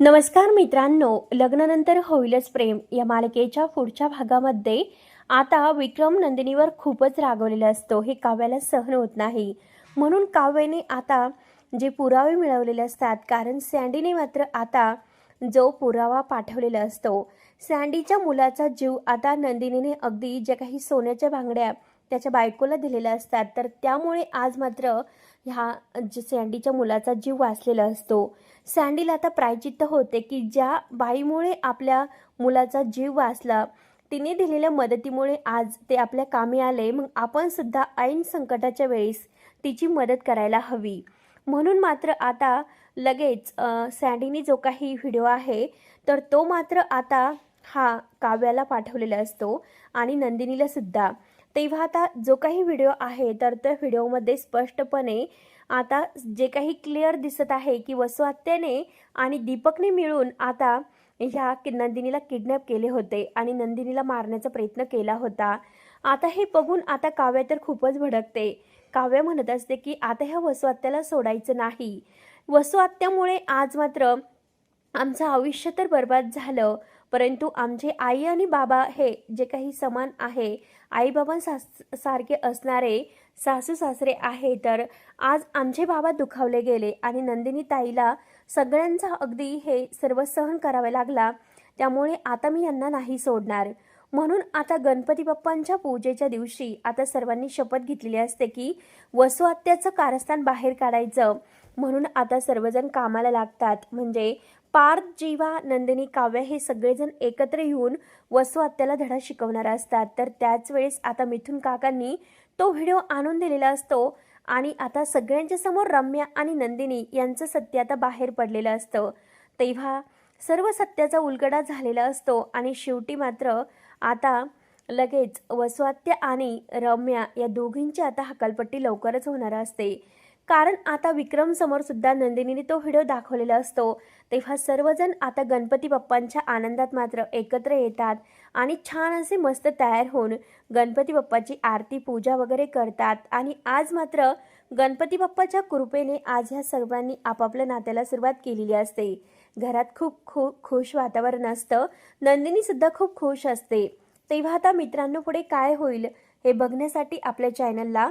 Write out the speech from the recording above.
नमस्कार मित्रांनो लग्नानंतर होईलच प्रेम या मालिकेच्या पुढच्या भागामध्ये. आता विक्रम नंदिनीवर खूपच रागवलेला असतो हे काव्याला सहन होत नाही. म्हणून काव्याने आता जे पुरावे मिळवलेले असतात कारण सँडीने मात्र आता जो पुरावा पाठवलेला असतो. सँडीच्या मुलाचा जीव आता नंदिनीने अगदी ज्या काही सोन्याच्या बांगड्या त्याच्या बायकोला दिलेल्या असतात. तर त्यामुळे आज मात्र ह्या ज- सँडीच्या मुलाचा जीव वाचलेला असतो. सँडीला आता प्रायचित्त होते की ज्या बाईमुळे आपल्या मुलाचा जीव वाचला तिने दिलेल्या मदतीमुळे आज ते आपल्या कामी आले. मग आपण सुद्धा ऐन संकटाच्या वेळेस तिची मदत करायला हवी. म्हणून मात्र आता लगेच सँडीने जो काही व्हिडिओ आहे तर तो मात्र आता हा काव्याला पाठवलेला असतो आणि नंदिनीला सुद्धा. तेव्हा आता जो काही व्हिडिओ आहे तर त्या व्हिडिओमध्ये स्पष्टपणे आता जे काही क्लिअर दिसत आहे की वसुआत्याने आणि दीपकने मिळून आता ह्या कि- नंदिनीला किडनॅप केले होते आणि नंदिनीला मारण्याचा प्रयत्न केला होता. आता हे बघून आता काव्य तर खूपच भडकते. काव्य म्हणत असते की आता ह्या वसुआत्याला सोडायचं नाही. वसुआत्यामुळे आज मात्र आमचं आयुष्य तर बर्बाद झालं परंतु आमचे आई आणि बाबा हे जे काही समान आहे आई बाबा सास सारखे असणारे सासू सासरे आहे तर आज आमचे बाबा दुखावले गेले आणि नंदिनी ताईला सगळ्यांचा अगदी हे सर्व सहन करावे लागला. त्यामुळे आता मी यांना नाही सोडणार. म्हणून आता गणपती बाप्पांच्या पूजेच्या दिवशी आता सर्वांनी शपथ घेतलेली असते की वसुआत्याचं कारस्थान बाहेर काढायचं. म्हणून आता सर्वजण कामाला लागतात. म्हणजे पार्थ जीवा नंदिनी काव्य हे सगळेजण एकत्र येऊन वसू आत्याला धडा शिकवणार असतात. तर त्याच वेळेस आता मिथुन काकांनी तो व्हिडिओ आणून दिलेला असतो आणि आता सगळ्यांच्या समोर रम्या आणि नंदिनी यांचं सत्य आता बाहेर पडलेलं असतं. तेव्हा सर्व सत्याचा उलगडा झालेला असतो आणि शेवटी मात्र आता लगेच वसुआत्या आणि रम्या या दोघींची आता हकालपट्टी लवकरच होणार असते. कारण आता विक्रम समोर सुद्धा नंदिनीने तो व्हिडिओ दाखवलेला असतो. तेव्हा सर्वजण आता गणपती बाप्पांच्या आनंदात मात्र एकत्र येतात आणि छान असे मस्त तयार होऊन गणपती बाप्पाची आरती पूजा वगैरे करतात. आणि आज मात्र गणपती बाप्पाच्या कृपेने आज ह्या सर्वांनी आपापल्या नात्याला सुरुवात केलेली असते. घरात खूप खूप खुश वातावरण असतं. नंदिनी सुद्धा खूप खुश असते. तेव्हा आता मित्रांनो पुढे काय होईल हे बघण्यासाठी आपल्या चॅनलला